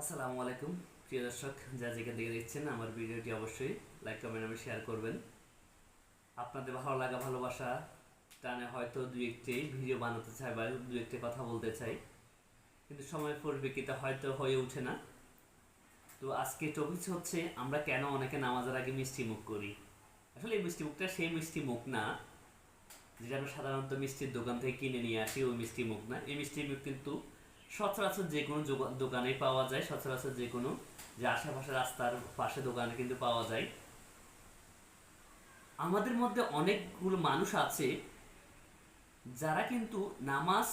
আসসালামু আলাইকুম। প্রিয় দর্শক যা যেখান থেকে দেখছেন, আমার ভিডিওটি অবশ্যই লাইক কমেন্ট আমি শেয়ার করবেন। আপনাদের ভালো লাগা, ভালোবাসা টানে হয়তো দু একটি ভিডিও বানাতে চাই বা দু একটি কথা বলতে চাই। কিন্তু সময় পরিপ্রেক্ষিতে হয়তো হয়ে ওঠে না। তো আজকে টপিক হচ্ছে, আমরা কেন অনেকে নামাজের আগে মিষ্টি মুখ করি? আসলে এই মিষ্টি মুখটা সেই মিষ্টি মুখ না, যেটা আমরা সাধারণত মিষ্টির দোকান থেকে কিনে নিয়ে আসি, ওই মিষ্টি মুখ না। এই মিষ্টি মুখ কিন্তু সচরাচর যে কোনো দোকানে পাওয়া যায়, সচরাচর যে কোনো যে আশেপাশে রাস্তার পাশে দোকানে কিন্তু পাওয়া যায়। আমাদের মধ্যে অনেকগুলো মানুষ আছে যারা কিন্তু নামাজ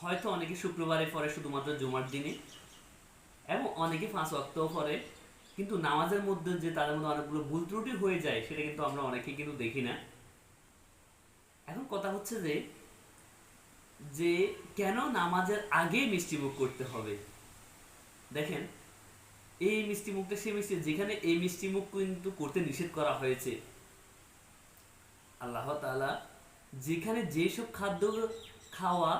হয়তো অনেকে শুক্রবারে পড়ে শুধুমাত্র জুমার দিনে এবং অনেকে পাঁচ ওয়াক্তও পড়ে, কিন্তু নামাজের মধ্যে যে তাদের মধ্যে অনেকগুলো ভুল ত্রুটি হয়ে যায়, সেটা কিন্তু আমরা অনেকেই কিন্তু দেখি না। এখন কথা হচ্ছে যে যে কেন নামাজের আগে মিষ্টি মুখ করতে হবে? দেখেন, এই মিষ্টি মুখটা সেই মিষ্টি, যেখানে এই মিষ্টি মুখ কিন্তু করতে নিষেধ করা হয়েছে। আল্লাহ তাআলা যেখানে যেসব খাদ্য খাওয়া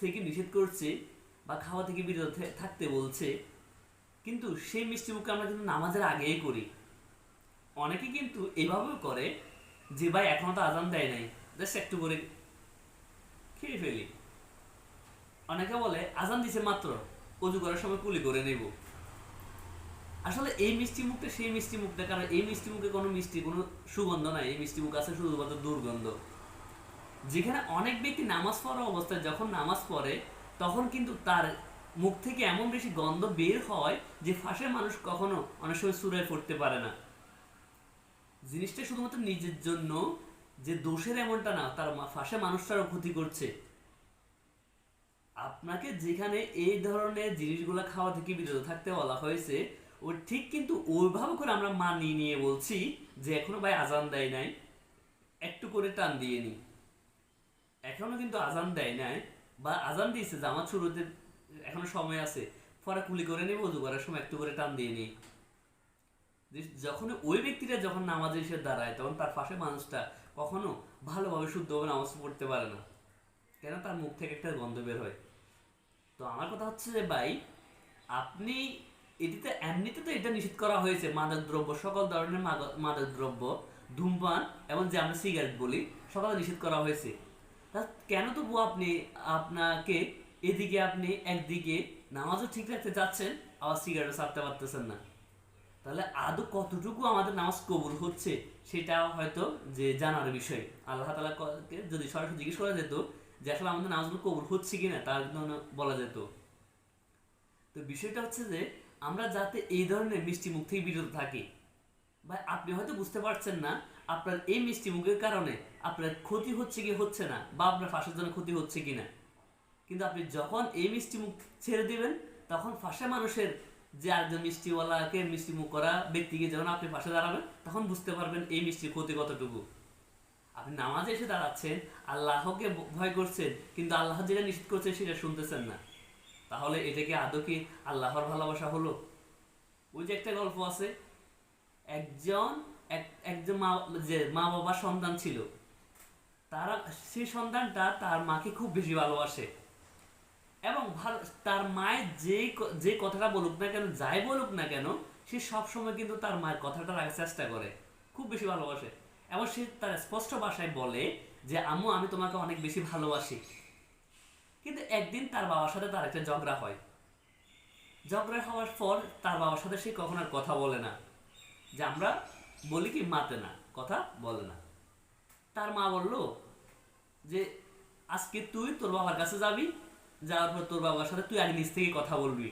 থেকে নিষেধ করছে বা খাওয়া থেকে বিরত থাকতে বলছে, কিন্তু সেই মিষ্টি মুখকে আমরা কিন্তু নামাজের আগেই করি। অনেকে কিন্তু এভাবেও করে যে, ভাই, এখনও তো আজান দেয় নাই। জাস্ট একটু করে খেয়ে ফেলি। অনেকে বলে, আজান দিছে মাত্র, অজু করার সময় কুলি করে নেব। আসলে এই মিষ্টি মুখটা সেই মিষ্টি মুখটা কারণ এই মিষ্টি মুখে কোনো মিষ্টি, কোনো সুগন্ধ নাই। এই মিষ্টি মুখ আছে শুধুমাত্র দুর্গন্ধ। যেখানে অনেক ব্যক্তি নামাজ পড়া অবস্থায় যখন নামাজ পড়ে, তখন কিন্তু তার মুখ থেকে এমন বেশি গন্ধ বের হয় যে ফাঁসের মানুষ কখনো অনেক সময় সুরায় পড়তে পারে না। জিনিসটা শুধুমাত্র নিজের জন্য যে দোষের এমনটা না, তার ফাঁসে মানুষটারও ক্ষতি করছে। আপনাকে যেখানে এই ধরনের জিনিসগুলো খাওয়া থেকে বিরত থাকতে বলা হয়েছে ও ঠিক কিন্তু ওইভাবে করে আমরা মানিয়ে নিয়ে বলছি যে এখনও ভাই আজান দেয় নাই। একটু করে টান দিয়ে নি। এখনও কিন্তু আজান দেয় নাই বা আজান দিয়েছে, জামাত শুরুতে এখনও সময় আছে। পরে কুলি করে নেব অজু করার সময় একটু করে টান দিয়ে যে- যখন ওই ব্যক্তিটা যখন নামাজে এসে দাঁড়ায়, তখন তার পাশে মানুষটা কখনো ভালোভাবে শুদ্ধভাবে নামাজ পড়তে পারে না। কেন? তার মুখ থেকে একটা গন্ধ বের হয়। তো আমার কথা হচ্ছে যে ভাই, আপনি এটিতে, এমনিতে তো এটা নিষেধ করা হয়েছে মাদক দ্রব্য সকল ধরনের মাদক দ্রব্য ধূমপান এবং যে আমরা সিগারেট বলি, সকল নিষেধ করা হয়েছে। তা কেন তবু আপনি, আপনাকে এদিকে আপনি একদিকে নামাজও ঠিক রাখতে যাচ্ছেন, আবার সিগারেটও ছাড়তে পারতেছেন না? তাহলে আদৌ কতটুকু আমাদের নামাজ কবুল হচ্ছে সেটা হয়তো যে জানার বিষয়। আল্লাহ তালা যদি সরাসরি জিজ্ঞেস করা যেত যে আসলে আমাদের নামাজগুলো কবুল হচ্ছে কিনা, তার জন্য বলা যেত। তো বিষয়টা হচ্ছে যে আমরা যাতে এই ধরনের মিষ্টি মুখ থেকে বিরত থাকি। বা আপনি হয়তো বুঝতে পারছেন না আপনার এই মিষ্টি মুখের কারণে আপনার ক্ষতি হচ্ছে কি হচ্ছে না বা আপনার ফাঁসের জন্য ক্ষতি হচ্ছে কিনা। কিন্তু আপনি যখন এই মিষ্টি মুখ ছেড়ে দিবেন, তখন ফাঁসে মানুষের যে একজন মিষ্টিওয়ালাকে মিষ্টি মুখ করা ব্যক্তিকে যখন আপনি পাশে দাঁড়াবেন, তখন বুঝতে পারবেন এই মিষ্টির ক্ষতি কতটুকু। আপনি নামাজে এসে দাঁড়াচ্ছেন, আল্লাহকে ভয় করছেন, কিন্তু আল্লাহ যেটা নিষেধ করছে সেটা শুনতেছেন না। তাহলে এটাকে আদৌ কি আল্লাহর ভালোবাসা হলো? ওই যে একটা গল্প আছে, একজন, এক- একজন মা, যে মা বাবার সন্তান ছিল, তারা সেই সন্তানটা তার মাকে খুব বেশি ভালোবাসে। এবং ভালো, তার মায়ের যে যে কথাটা বলুক না কেন, যাই বলুক না কেন, সে সব সময় কিন্তু তার মায়ের কথাটা রাখার চেষ্টা করে। খুব বেশি ভালোবাসে। এবং সে তার স্পষ্ট ভাষায় বলে যে, আম্মু, আমি তোমাকে অনেক বেশি ভালোবাসি। কিন্তু একদিন তার বাবার সাথে তার একটা ঝগড়া হয়। ঝগড়া হওয়ার পর তার বাবার সাথে সে কখন আর কথা বলে না। যে আমরা বলি কি, মাতে না। কথা বলে না। তার মা বলল যে, আজকে তুই তোর বাবার কাছে যাবি যাওয়ার পর তোর বাবার সাথে তুই আগে নিজ থেকে কথা বলবি।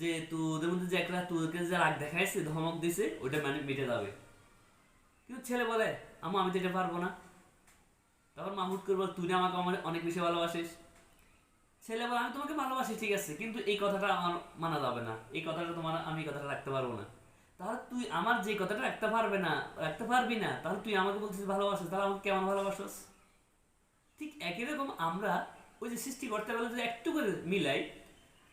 যে তোদের মধ্যে যে একটা তোদেরকে যে রাগ দেখাইছে, ধমক দিছে, ওইটা মানে মিটে যাবে। কিন্তু ছেলে বলে আমু আমি তো এটা পারব না। তখন মাহমুদ করব তুই না আমাকে আমার অনেক বেশি ভালোবাসিস। ছেলে বলে, আমি তোমাকে ভালোবাসি, ঠিক আছে, কিন্তু এই কথাটা আমার মানা যাবে না। এই কথাটা তোমার, আমি এই কথাটা রাখতে পারব না। তাহলে তুই আমার যে কথাটা রাখতে পারবে না, রাখতে পারবি না, তাহলে তুই আমাকে বলছিস ভালোবাসিস, তাহলে আমাকে কেমন ভালোবাসিস? ঠিক একই রকম আমরা ওই যে সৃষ্টি করতে গেলে যদি একটু করে মিলাই,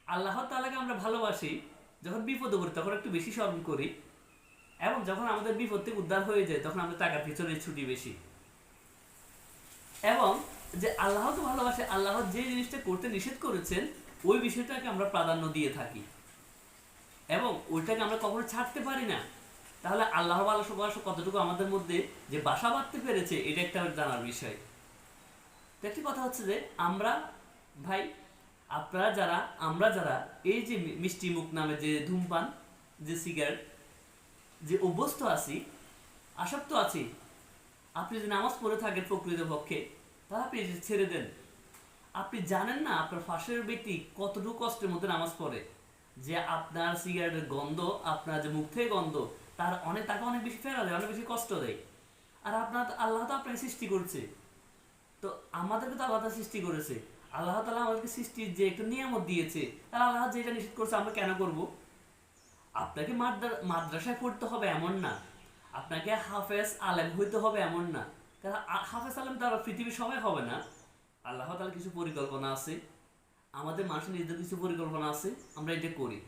আল্লাহ তালাকে আমরা ভালোবাসি, যখন বিপদে পড়ি তখন একটু বেশি স্মরণ করি এবং যখন আমাদের বিপদ থেকে উদ্ধার হয়ে যায় তখন আমরা টাকার পিছনে ছুটি বেশি। এবং যে আল্লাহকে ভালোবাসে, আল্লাহ যে জিনিসটা করতে নিষেধ করেছেন, ওই বিষয়টাকে আমরা প্রাধান্য দিয়ে থাকি। এবং ওইটাকে আমরা কখনো ছাড়তে পারি না। তাহলে আল্লাহ ভালোবাসা কতটুকু আমাদের মধ্যে যে বাসা বাঁধতে পেরেছে, এটা একটা জানার বিষয়। তো একটি কথা হচ্ছে যে আমরা, ভাই, আপনারা যারা, আমরা যারা, এই যে মিষ্টি মুখ নামে যে ধূমপান, যে সিগারেট, যে অভ্যস্ত আছি, আসক্ত আছি, আপনি যদি নামাজ পড়ে থাকেন প্রকৃত পক্ষে, তাহলে আপনি ছেড়ে দেন। আপনি জানেন না আপনার পাশের ব্যক্তি কতটুকু কষ্টের মধ্যে নামাজ পড়ে, যে আপনার সিগারেটের গন্ধ, আপনার যে মুখ থেকে গন্ধ, তার অনেক, তাকে অনেক বেশি ফেরা দেয়, অনেক বেশি কষ্ট দেয়। আর আপনার, আল্লাহ তো আপনাকে সৃষ্টি করছে। তো আমাদেরকে তো আল্লাহ সৃষ্টি করেছে। আল্লাহ তালা আমাদেরকে সৃষ্টির যে একটা নিয়ামত দিয়েছে, তাহলে আল্লাহ যেটা নিষেধ করছে আমরা কেন করব? আপনাকে মাদ্রাসায় পড়তে হবে এমন না। আপনাকে হাফেজ আলেম হইতে হবে এমন না। কারণ হাফেজ আলেম দ্বারা পৃথিবীর সবাই হবে না। আল্লাহ তাআলার কিছু পরিকল্পনা আছে। আমাদের মানুষের নিজেদের কিছু পরিকল্পনা আছে। আমরা এটা করি।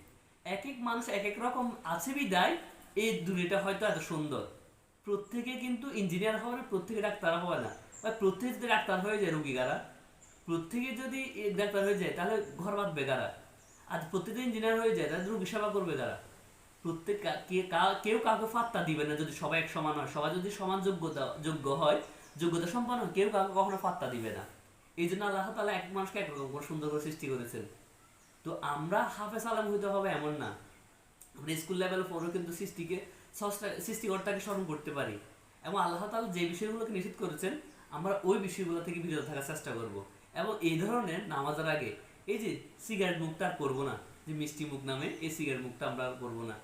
এক এক মানুষ এক এক রকম আছে বিদায়। এই দুনিয়াটা হয়তো এত সুন্দর। প্রত্যেকে কিন্তু ইঞ্জিনিয়ার হবে প্রত্যেকে ডাক্তার হবে না। প্রত্যেকে যদি ডাক্তার হয়ে যায় রুগী কারা? প্রত্যেকে যদি ডাক্তার হয়ে যায়, তাহলে ঘর বাঁধবে কারা? আর প্রত্যেকে ইঞ্জিনিয়ার হয়ে যায়, তাহলে রুগী সেবা করবে কারা? প্রত্যেক কেউ কাউকে ফাত্তা দিবে না যদি সবাই এক সমান হয়। সবাই যদি সমান যোগ্যতা, যোগ্য হয়, যোগ্যতা সম্পন্ন কেউ কাউকে কখনো ফাত্তা দিবে না। এই জন্য আল্লাহ তালা এক মানুষকে একরকম করে সুন্দর করে সৃষ্টি করেছেন। তো আমরা হাফেজ আলম হইতে হবে এমন না। আমরা স্কুল লেভেল পরেও কিন্তু সৃষ্টিকে সৃষ্টিকর্তাকে স্মরণ করতে পারি। এবং আল্লাহ তালা যে বিষয়গুলোকে নিষেধ করেছেন আমরা ওই বিষয়গুলো থেকে বিরত থাকার চেষ্টা করব। এবং এই ধরনের নামাজের আগে এই যে সিগারেট মুখটা আর করব না, যে মিষ্টি মুখ নামে এই সিগারেট মুখটা আমরা আর করব না।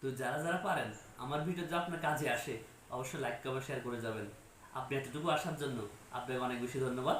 তো যারা যারা পারেন, আমার ভিডিও যা আপনার কাজে আসে, অবশ্যই লাইক কমেন্ট শেয়ার করে যাবেন। আপনি এতটুকু আসার জন্য আপনাকে অনেক বেশি ধন্যবাদ।